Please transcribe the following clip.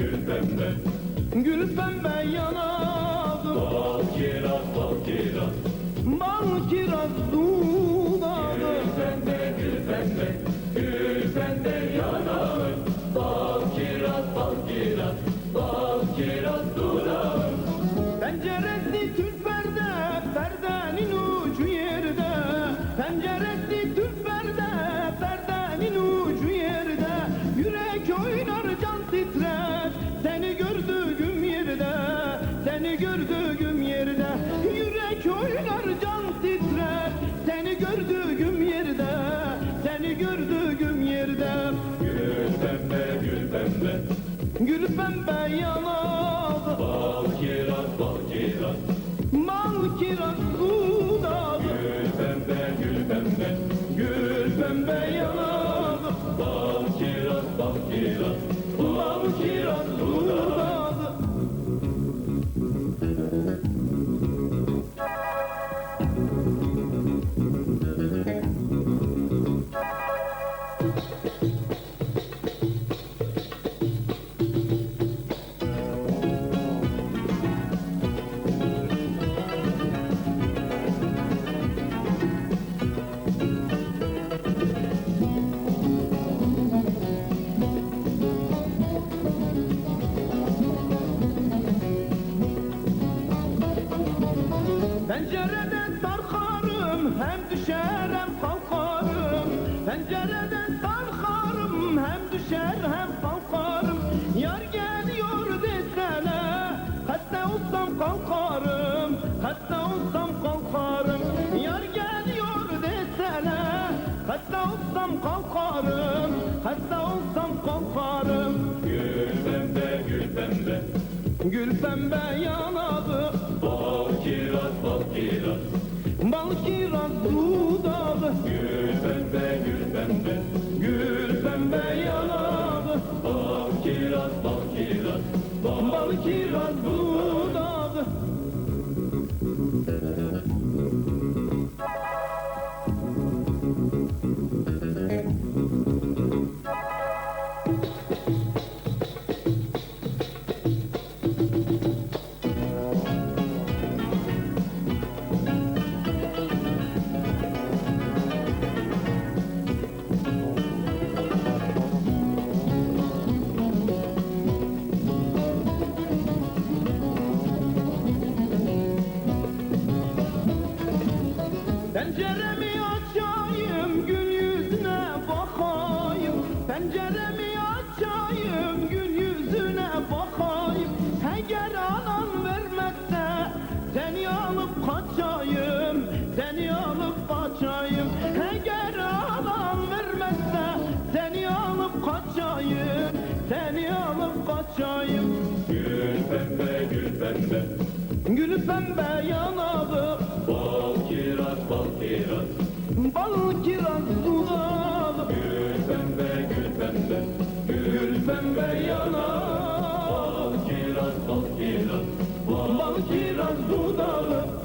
Gül pembe. Gül pembe yanağım Bal kiraz bal kiraz. Bal kiraz dudağım Gül pembe gül pembe. Gül pembe yanağın Bal kiraz bal kiraz. Bal pembe yanağı Bal kiraz bal kiraz. Mal kiraz dudağı Gül pembe gül pembe. Gül pembe yanağı Bal kiraz bal kiraz. Mal kiraz dudağı Pencereden sarkarım hem düşer hem kalkarım. Pencereden sarkarım hem düşer hem kalkarım. Yar geliyor desene hatta olsam kalkarım Hatta olsam kalkarım. Yar geliyor desene hatta olsam kalkarım Hatta olsam kalkarım. Gül pembe gül pembe. Gül pembe yanağı Gül pembe yanağı Bal kiraz bal kiraz. Bal kiraz dudağı Penceremi açayım gül yüzüne bakayım. Penceremi açayım gül yüzüne bakayım. Eğer anan vermezse seni alıp kaçayım Seni alıp kaçayım. Eğer anan vermezse seni alıp kaçayım Seni alıp kaçayım. Gül pembe gül pembe. Gül pembe yanağı Bal kiraz kiraz Bal kiraz dudağı Gül pembe gül pembe Gül pembe yanağı Bal kiraz bal kiraz Bal kiraz dudağı